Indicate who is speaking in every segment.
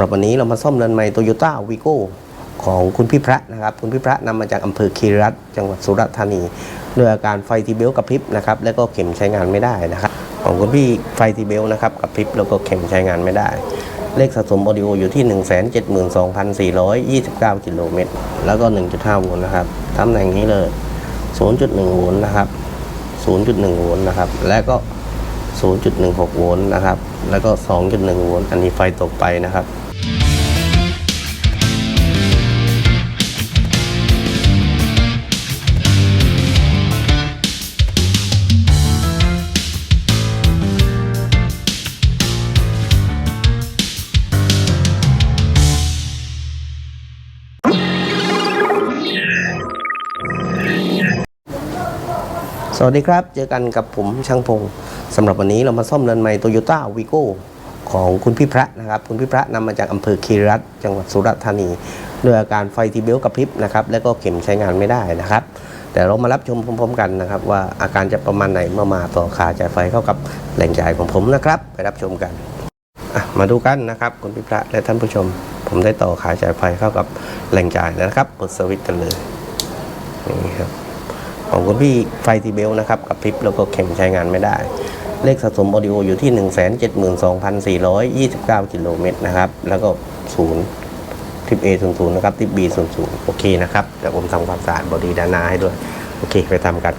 Speaker 1: หรับวันนี้เรามาซ่อมเรือนใหม่โตโยต้าวีโก้ของคุณพี่พระนะครับ คุณพี่พระนำมาจากอำเภอคีรีรัตจังหวัดสุราษฎร์ธานีด้วยอาการไฟทีเบลกระพริบนะครับ แล้วก็เข็มใช้งานไม่ได้นะครับ ของคุณพี่ไฟทีเบลนะครับกระพริบแล้วก็เข็มใช้งานไม่ได้ เลขสะสมออดิโออยู่ที่ 172,429กิโลเมตรแล้วก็ 1.5โวลต์นะครับตำแหน่งนี้เลย 0.1โวลต์นะครับ 0.1โวลต์นะครับ และก็0.16 โวลต์นะครับ แล้วก็ 2.1 โวลต์ อันนี้ไฟตกไปนะครับ สวัสดีครับ เจอกันกับผมช่างพงสำหรับวันนี้เรามาซ่อมเรือนใหม่โตโยต้าวีโก้ของคุณพี่พระนะครับ คุณพี่พระนำมาจากอำเภอคีรีรัตจังหวัดสุราษฎร์ธานีด้วยอาการไฟทีเบลกระพริบนะครับ แล้วก็เข็มใช้งานไม่ได้นะครับ แต่เรามารับชมพร้อมๆกันนะครับ ว่าอาการจะประมาณไหนเมื่อมาต่อขาจ่ายไฟเข้ากับแหล่งจ่ายของผมนะครับ ไปรับชมกันมาดูกันนะครับคุณพี่พระและท่านผู้ชม ผมได้ต่อขาจ่ายไฟเข้ากับแหล่งจ่ายนะครับกดสวิตช์กันเลยนี่ครับ ของคุณพี่ไฟทีเบลนะครับกับพริบแล้วก็เข็มใช้งานไม่ได้ เลขสะสมออดิโออยู่ที่ 172,429 กิโลเมตรนะครับ แล้วก็ศูนย์ทิป A 0 0นะครับทิป B 0 0โอเคนะครับเดี๋ยวผมทำความสะอาดบอดี้ด้านหน้าให้ด้วย โอเคไปทำกัน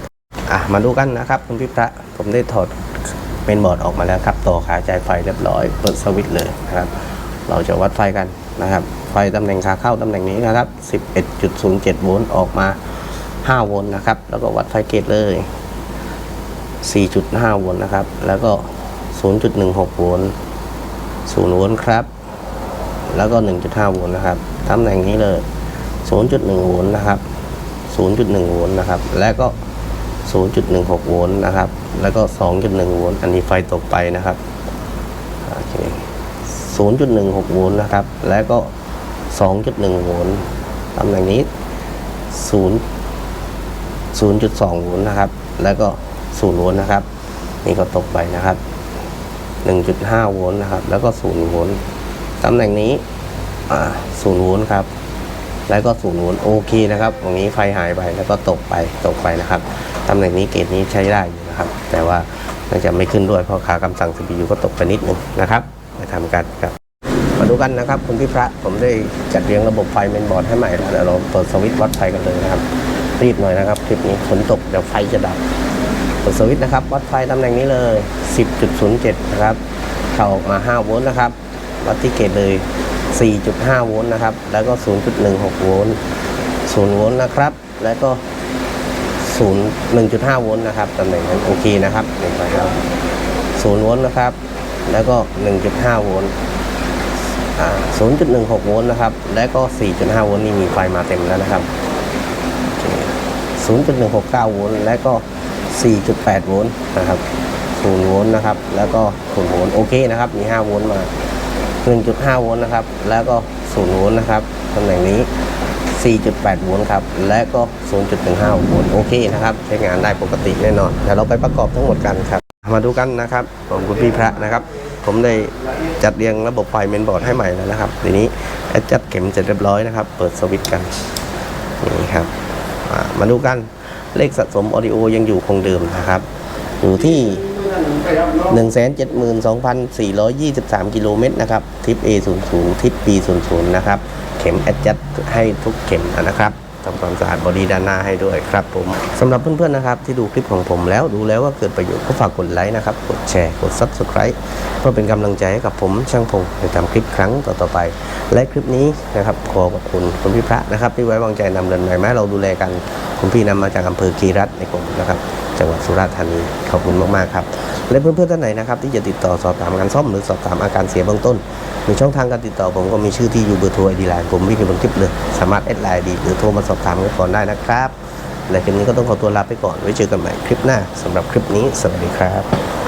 Speaker 1: อะมาดูกันนะครับ คุณพี่พระผมได้ถอดเมนบอร์ดออกมาแล้วครับ ต่อขาจ่ายไฟเรียบร้อยเปิดสวิตช์เลยนะครับ เราจะวัดไฟกันนะครับ ไฟตำแหน่งขาเข้าตำแหน่งนี้นะครับ 11.07 โวลต์ออกมา 5 โวลต์นะครับ แล้วก็วัดไฟเกตเลย 4.5 โวลต์นะครับ แล้วก็ 0.16 โวลต์ 0 โวลต์ครับ แล้วก็ 1.5 โวลต์นะครับตำแหน่งนี้เลย 0.1 โวลต์นะครับ 0.1 โวลต์นะครับ แล้วก็ 0.16 โวลต์นะครับ แล้วก็ 2.1 โวลต์ อันนี้ไฟตกไปนะครับ โอเค 0.16 โวลต์นะครับ แล้วก็ 2.1 โวลต์ตำแหน่งนี้0 0.2โวลต์นะครับ แล้วก็0โวลต์นะครับ นี่ก็ตกไปนะครับ 1.5โวลต์นะครับ แล้วก็0โวลต์ตำแหน่งนี้0โวลต์ครับ แล้วก็0โวลต์โอเคนะครับ ตรงนี้ไฟหายไปแล้วก็ตกไปตกไปนะครับตำแหน่งนี้เกรดนี้ใช้ได้อยู่นะครับ แต่ว่าน่าจะไม่ขึ้นด้วยเพราะขากำสั่ง CPU ก็ตกไปนิดนึงนะครับไปทำกันครับมาดูกันนะครับ คุณพี่พระผมได้จัดเรียงระบบไฟเมนบอร์ดให้ใหม่แล้วเดี๋ยวเราเปิดสวิตช์วัดไฟกันเลยนะครับ รีบหน่อยนะครับคลิปนี้ฝนตกเดี๋ยวไฟจะดับเปิดสวิตช์นะครับ วัดไฟตำแหน่งนี้เลย 10.07 นะครับ เข้าออกมา 5 โวลต์นะครับ วัดที่เกตเลย 4.5 โวลต์นะครับ แล้วก็ 0.16 โวลต์ 0 โวลต์นะครับ แล้วก็ 0 1.5 โวลต์นะครับ ตำแหน่งนั้นโอเคนะครับเห็นไหครับ0โวลต์นะครับ แล้วก็ 1.5 โวลต์0.16 โวลต์นะครับ และก็ 4.5 โวลต์นี่มีไฟมาเต็มแล้วนะครับ 0.169 โวลต์และก็ 4.8 โวลต์นะครับ0โวลต์นะครับ แล้วก็0โวลต์โอเคนะครับ มี 5 โวลต์มา 1.5 โวลต์นะครับ แล้วก็0โวลต์นะครับตำแหน่งนี้ 4.8 โวลต์ครับ และก็ 0.15 โวลต์โอเคนะครับ ใช้งานได้ปกติแน่นอน เดี๋ยวเราไปประกอบทั้งหมดกันครับ มาดูกันนะครับ ผมคุณพี่พระนะครับผมได้จัดเรียงระบบไฟเมนบอร์ดให้ใหม่แล้วนะครับ ทีนี้จัดเข็มเสร็จเรียบร้อยนะครับ เปิดสวิตช์กัน นี่ครับ มาดูกันเลขสะสมออดิโอยังอยู่คงเดิมนะครับ อยู่ที่ 172,423 กิโลเมตรนะครับทิป A 0 0 ทิป B 0 0 นะครับ เข็มแอดจัดให้ทุกเข็มนะครับ ทำความสะอาดบอดี้ด้านหน้าให้ด้วยครับผมสำหรับเพื่อนๆนะครับที่ดูคลิปของผมแล้วดูแล้วว่าเกิดประโยชน์ก็ฝากกดไลค์นะครับกดแชร์กด Subscribe เพื่อเป็นกำลังใจให้กับผมช่างพงในทำคลิปครั้งต่อๆไป และคลิปนี้นะครับขอขอบคุณคุณพี่พระนะครับที่ไว้วางใจนำเรือนใหม่มาให้เราดูแลกันคุณพี่นำมาจากอำเภอคีรัตน์ในกรมนะครับจังหวัดสุราษฎร์ธานีขอบคุณมากๆครับ และเพื่อนๆท่านไหนนะครับที่จะติดต่อสอบถามการซ่อมหรือสอบถามอาการเสียเบื้องต้นมีช่องทางการติดต่อผมก็มีชื่อที่อยู่เบอร์โทรไอดีไลน์ผมวิ่งอยู่บนคลิปเลย สามารถแอดไลน์ดีหรือโทรมาสอบถามกันก่อนได้นะครับและคลิปนี้ก็ต้องขอตัวลาไปก่อนไว้เจอกันใหม่คลิปหน้าสำหรับคลิปนี้สวัสดีครับ